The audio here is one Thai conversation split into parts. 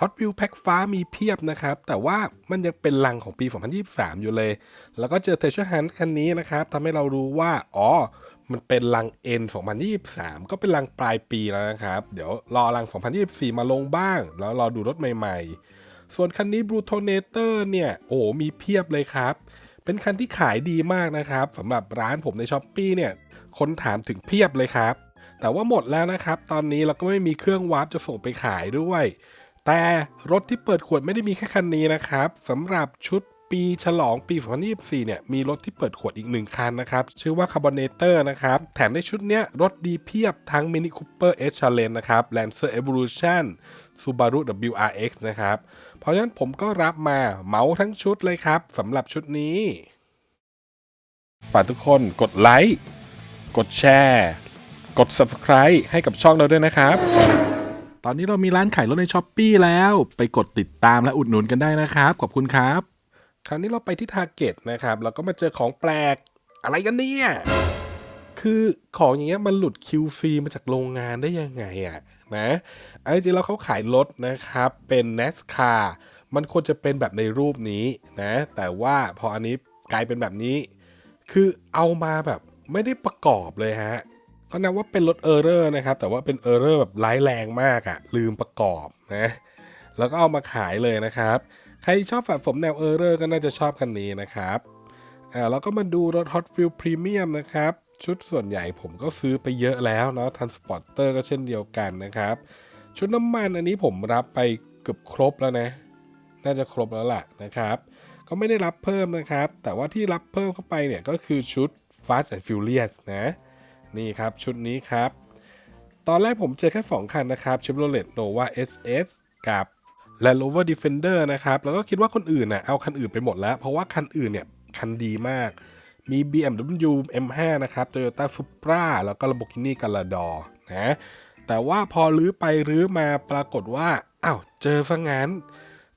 Hot Wheels แพ็คฟ้ามีเพียบนะครับ แต่ว่ามันยังเป็นลังของปี 2023 อยู่เลย แล้วก็เจอ Treasure Hunt คันนี้นะครับทำให้เรารู้ว่า อ๋อ มันเป็นลัง N 2023 ก็เป็นลังปลายปีแล้วนะครับ เดี๋ยวรอลัง 2024 มาลงบ้าง แล้วรอดูรถใหม่ ๆ ส่วนคันนี้ Brutonator เนี่ย โอ้มีเพียบเลยครับ เป็นคันที่ขายดีมากนะครับสำหรับร้านผมใน s h อ p e e เนี่ย คนถามถึงเพียบเลยครับ แต่ว่าหมดแล้วนะครับ ตอนนี้เราก็ไม่มีเครื่องวาร์ปจะส่งไปขายด้วย แต่รถที่เปิดขวดไม่ได้มีแค่คันนี้นะครับสำหรับชุดปีฉลองปี 2024 เนี่ย มีรถที่เปิดขวดอีกหนึ่งคันนะครับ ชื่อว่า Carbonator นะครับ แถมในชุดเนี้ยรถดีเพียบทั้ง Mini Cooper S Challenge นะครับ Lancer Evolution Subaru WRX นะครับ เพราะฉะนั้นผมก็รับมาเมาทั้งชุดเลยครับสำหรับชุดนี้ ฝากทุกคนกดไลค์ กดแชร์ กด Subscribe ให้กับช่องเราด้วยนะครับ ตอนนี้เรามีร้านขายรถในช้อปปีแล้วไปกดติดตามและอุดหนุนกันได้นะครับ ขอบคุณครับ คราวนี้เราไปที่ทาร์เก็ตนะครับแล้วก็มาเจอของแปลกอะไรกันเนี่ยคือของอย่างเงี้ยมันหลุด QC มาจากโรงงานได้ยังไงอะนะเอาจริงแล้วเขาขายรถนะครับเป็น NASCAR มันควรจะเป็นแบบในรูปนี้นะ แต่ว่าพออันนี้กลายเป็นแบบนี้ คือเอามาแบบไม่ได้ประกอบเลยฮะ ก็นับว่าเป็นรถเออร์เรอร์นะครับ แต่ว่าเป็นเออร์เรอร์แบบร้ายแรงมากอะลืมประกอบนะแล้วก็เอามาขายเลยนะครับ ใครชอบฝาผมแนวเออร์เรอร์ก็น่าจะชอบคันนี้นะครับอ่าแล้วก็มาดูรถ Hot Wheels Premium นะครับ ชุดส่วนใหญ่ผมก็ซื้อไปเยอะแล้วเนาะทันสปอร์เตอร์ก็เช่นเดียวกันนะครับ ชุดน้ำมันอันนี้ผมรับไปเกือบครบแล้วนะ น่าจะครบแล้วล่ะนะครับ ก็ไม่ได้รับเพิ่มนะครับ แต่ว่าที่รับเพิ่มเข้าไปเนี่ยก็คือชุด Fast and Furious นะ นี่ครับชุดนี้ครับ ตอนแรกผมเจอแค่ 2 คันนะครับ Chevrolet Nova SS กับ Land Rover Defender นะครับ แล้วก็คิดว่าคนอื่นน่ะเอาคันอื่นไปหมดแล้ว เพราะว่าคันอื่นเนี่ยคันดีมาก มี BMW M5 นะครับ Toyota Supra แล้วก็ Lamborghini Gallardo นะ แต่ว่าพอรื้อไปรื้อมาปรากฏว่าอ้าวเจอซะงั้น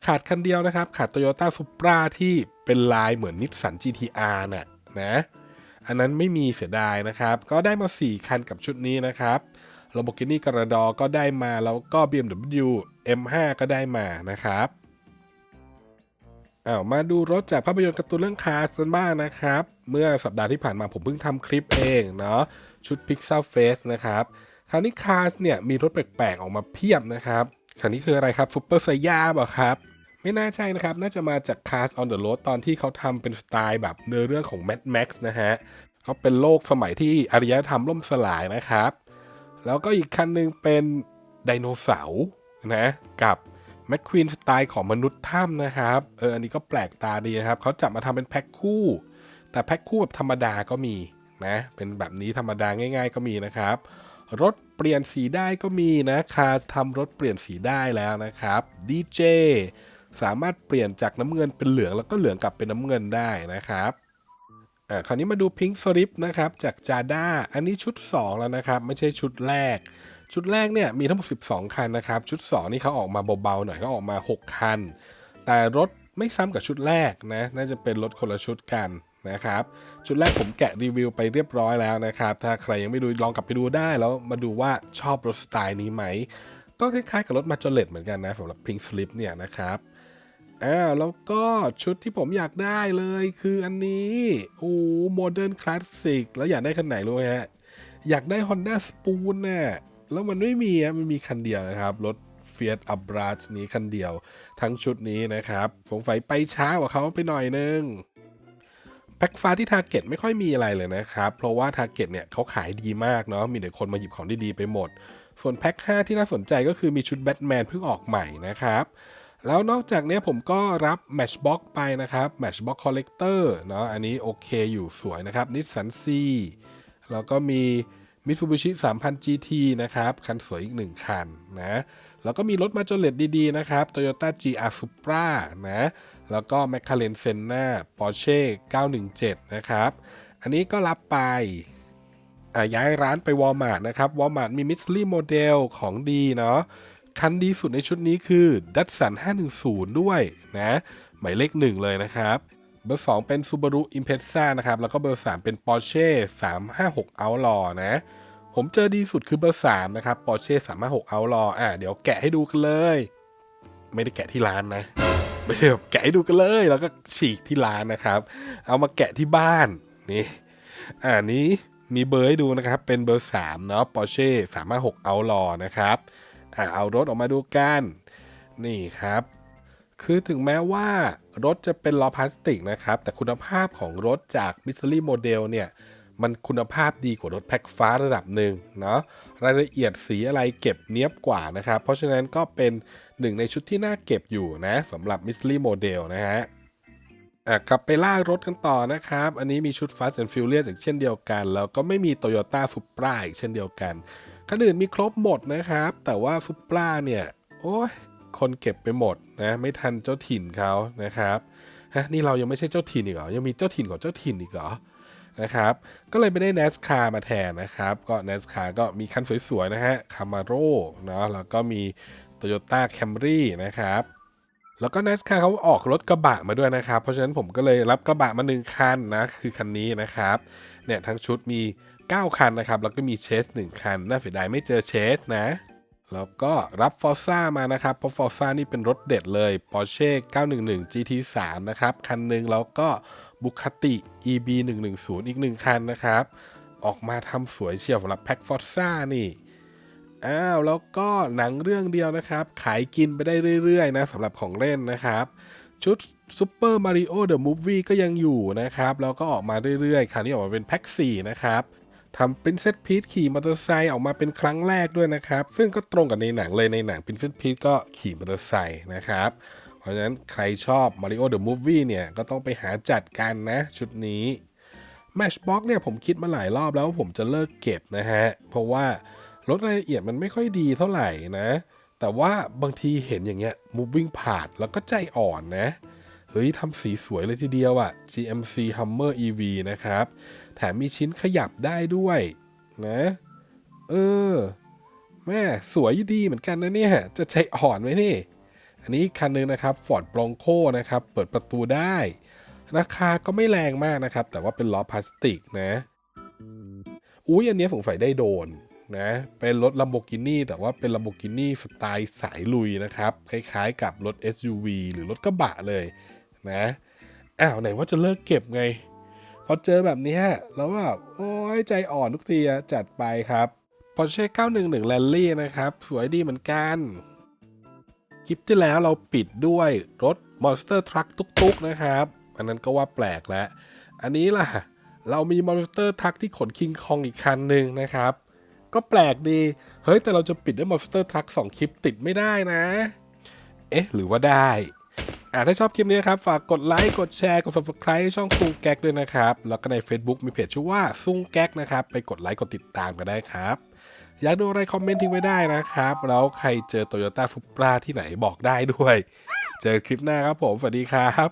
ขาดคันเดียวนะครับ ขาด Toyota Supra ที่เป็นลายเหมือนนิสสัน GTR น่ะนะ อันนั้นไม่มีเสียดายนะครับ ก็ได้มา 4 คันกับชุดนี้นะครับ Lamborghini Gallardo ก็ได้มาแล้วก็ BMW M5 ก็ได้มานะครับอ้าวมาดูรถจากภาพยนตร์การ์ตูนเรื่องคาร์กันบ้างนะครับ เมื่อสัปดาห์ที่ผ่านมาผมเพิ่งทำคลิปเองเนาะชุด Pixel Face นะครับคราวนี้คาร์เนี่ยมีรถแปลกๆออกมาเพียบนะครับคราวนี้คืออะไรครับซูเปอร์ไซย่าเปล่ครับ ไม่น่าใช่นะครับ น่าจะมาจาก Cars on the Road ตอนที่เขาทำเป็นสไตล์แบบเนื้อเรื่องของ Mad Max นะฮะเขาเป็นโลกสมัยที่อารยธรรมล่มสลายนะครับ แล้วก็อีกคันหนึ่งเป็นไดโนเสาร์นะกับแมคควีนสไตล์ของมนุษย์ถ้ำนะครับ เออ อันนี้ก็แปลกตาดีนะครับ เขาจับมาทำเป็นแพ็คคู่ แต่แพ็คคู่แบบธรรมดาก็มีนะ เป็นแบบนี้ธรรมดาง่าย ๆ ก็มีนะครับ รถเปลี่ยนสีได้ก็มีนะ คาสทำรถเปลี่ยนสีได้แล้วนะครับดีเจ สามารถเปลี่ยนจากน้ำเงินเป็นเหลืองแล้วก็เหลืองกลับเป็นน้ำเงินได้นะครับอ่าคราวนี้มาดู Pink Slip นะครับจาก Jada อันนี้ชุด 2 แล้วนะครับ ไม่ใช่ชุดแรก ชุดแรกเนี่ยมีทั้งหมด12 คันนะครับ ชุด 2 นี่เขาออกมาเบาๆหน่อยเขาออกมา 6 คัน แต่รถไม่ซ้ำกับชุดแรกนะน่าจะเป็นรถคนละชุดกันนะครับชุดแรกผมแกะรีวิวไปเรียบร้อยแล้วนะครับ ถ้าใครยังไม่ดูลองกลับไปดูได้แล้วมาดูว่าชอบรถสไตล์นี้ไหม ก็คล้ายๆกับรถมาจเลตเหมือนกันนะสำหรับ Pink Slip เนี่ยนะครับ อ้าแล้วก็ชุดที่ผมอยากได้เลยคืออันนี้โอ้โมเดิร์นคลาสสิกแล้วอยากได้คันไหนรู้ไหมฮะ อยากได้ Honda Spoon น่ะแล้วมันไม่มีอะมันมีคันเดียวนะครับ รถ Fiat a b r a นี้คันเดียว ทั้งชุดนี้นะครับสงสัยไปช้ากว่าเขาไปหน่อยนึงแพ็คฟ้าที่ทาร์เก็ตไม่ค่อยมีอะไรเลยนะครับ เพราะว่าทาร์เก็ตเนี่ยเขาขายดีมากเนาะ มีแต่คนมาหยิบของดีๆไปหมด ส่วนแพ็ค5ที่น่าสนใจก็คือมีชุดแบทแมนเพิ่งออกใหม่นะครับ แล้วนอกจากนี้ผมก็รับ Matchbox ไปนะครับ Matchbox Collector เนาะอันนี้โอเคอยู่สวยนะครับ Nissan C แล้วก็มี Mitsubishi 3000 GT นะครับ คันสวยอีกหนึ่งคันนะ แล้วก็มีรถมาจเลดดีๆ นะครับ Toyota GR Supra นะ แล้วก็ McLaren Senna Porsche 917 นะครับ อันนี้ก็รับไปย้ายร้านไปวอลมาร์ทนะครับวอลมาร์ทมีมิสลี่โมเดลของดีเนาะ คันดีสุดในชุดนี้คือดัตสัน510 ด้วยนะ หมายเลขหนึ่งเลยนะครับ เบอร์ 2 เป็น Subaru Impreza นะครับ แล้วก็เบอร์ 3 เป็น Porsche 356 Outlaw นะ ผมเจอดีสุดคือเบอร์ 3 นะครับ Porsche 356 Outlaw อะเดี๋ยวแกะให้ดูกันเลย ไม่ได้แกะที่ร้านนะไม่ได้แบบแกะให้ดูกันเลย แล้วก็ฉีกที่ร้านนะครับ เอามาแกะที่บ้านนี่อ่านี้มีเบอร์ให้ดูนะครับ เป็นเบอร์3เนาะ Porsche 356 Outlaw นะครับ เอารถออกมาดูกัน นี่ครับ คือถึงแม้ว่ารถจะเป็นล้อพลาสติกนะครับ แต่คุณภาพของรถจากมิสซิลี่โมเดลเนี่ย มันคุณภาพดีกว่ารถแพ็คฟ้าระดับหนึ่งเนาะรายละเอียดสีอะไรเก็บเนียบกว่านะครับ เพราะฉะนั้นก็เป็นหนึ่งในชุดที่น่าเก็บอยู่นะสำหรับมิสซิลี่โมเดลนะฮะอะกลับไปลากรถกันต่อนะครับ อันนี้มีชุด Fast and Furious อีกเช่นเดียวกัน แล้วก็ไม่มี Toyota Supra อีกเช่นเดียวกัน คันอื่นมีครบหมดนะครับ แต่ว่า Supra เนี่ยโอ้ยคนเก็บไปหมดนะไม่ทันเจ้าถิ่นเขานะครับฮะนี่เรายังไม่ใช่เจ้าถิ่นอีกเหรอยังมีเจ้าถิ่นของเจ้าถิ่นอีกเหรอนะครับก็เลยไปได้ NASCAR มาแทนนะครับ ก็ NASCAR ก็มีคันสวยๆนะฮะ Camaro เนาะแล้วก็มี Toyota Camry นะครับแล้วก็ NASCAR เขาออกรถกระบะมาด้วยนะครับ เพราะฉะนั้นผมก็เลยรับกระบะมาหนึ่งคันนะ คือคันนี้นะครับ เนี่ยทั้งชุดมี 9 คันนะครับ แล้วก็มีเชส1คัน น่าเสียดายไม่เจอเชสนะ แล้วก็รับฟอร์ซ่ามานะครับ เพราะฟอร์ซ่านี่เป็นรถเด็ดเลย Porsche 911 GT3 นะครับ คันหนึ่งแล้วก็ Bucati EB 110อีกหนึ่งคันนะครับ ออกมาทำสวยเชียวสำหรับแพ็คฟอร์ซ่านี่อ้าวแล้วก็หนังเรื่องเดียวนะครับ ขายกินไปได้เรื่อยๆนะสำหรับของเล่นนะครับ ชุด Super Mario The Movie ก็ยังอยู่นะครับ แล้วก็ออกมาเรื่อยๆคราวนี้ออกมาเป็นแพ็ค4นะครับ ทำ Princess Peach ขี่มอเตอร์ไซค์ออกมาเป็นครั้งแรกด้วยนะครับ ซึ่งก็ตรงกับในหนังเลยในหนัง Princess Peach ก็ขี่มอเตอร์ไซค์นะครับ เพราะฉะนั้นใครชอบ Mario The Movie เนี่ย ก็ต้องไปหาจัดกันนะ ชุดนี้ Matchbox เนี่ยผมคิดมาหลายรอบแล้วว่าผมจะเลิกเก็บนะฮะ เพราะว่ารถรายละเอียดมันไม่ค่อยดีเท่าไหร่นะ แต่ว่าบางทีเห็นอย่างเงี้ย moving part แล้วก็ใจอ่อนนะเเฮ้ยทำสีสวยเลยทีเดียวอะ่ะ GMC Hummer EV นะครับ แถมมีชิ้นขยับได้ด้วย นะ เออ แม่สวยดีเหมือนกันนะเนี่ย จะใจอ่อนไหมนี่ อันนี้คันหนึงนะครับ Ford Bronco นะครับ เปิดประตูได้ ราคาก็ไม่แรงมากนะครับ แต่ว่าเป็นล้อพลาสติกนะ อุ้ยอันนี้สงสัยได้โดนนะเป็นรถ Lamborghini แต่ว่าเป็น Lamborghini สไตล์สายลุยนะครับ คล้ายๆกับรถ SUV หรือรถกระบะเลย นะอ้าวไหนว่าจะเลิกเก็บไง พอเจอแบบนี้แล้วแบบโอ้ยใจอ่อนทุกทีจัดไปครับ Porsche 911 Rally นะครับ สวยดีเหมือนกัน คลิปที่แล้วเราปิดด้วยรถ Monster Truck ตุกๆนะครับ อันนั้นก็ว่าแปลกแล้ว อันนี้ล่ะ เรามี Monster Truck ที่ขนคิงคองอีกคันหนึ่งนะครับ ก็แปลกดี เฮ้ย แต่เราจะปิดด้วย Monster Truck 2 คลิปติดไม่ได้นะ เอ๊ะ หรือว่าได้ อ่าถ้าชอบคลิปนี้ครับ ฝากกดไลค์ กดแชร์ กด subscribe ช่องซุงแก๊กด้วยนะครับ แล้วก็ใน Facebook มีเพจชื่อว่าซุงแก๊กนะครับ ไปกดไลค์ กดติดตามกันได้ครับ อยากดูอะไรคอมเมนต์ทิ้งไว้ได้นะครับ แล้วใครเจอ Toyota f u p r a ที่ไหนบอกได้ด้วย เจอคลิปหน้าครับผม สวัสดีครับ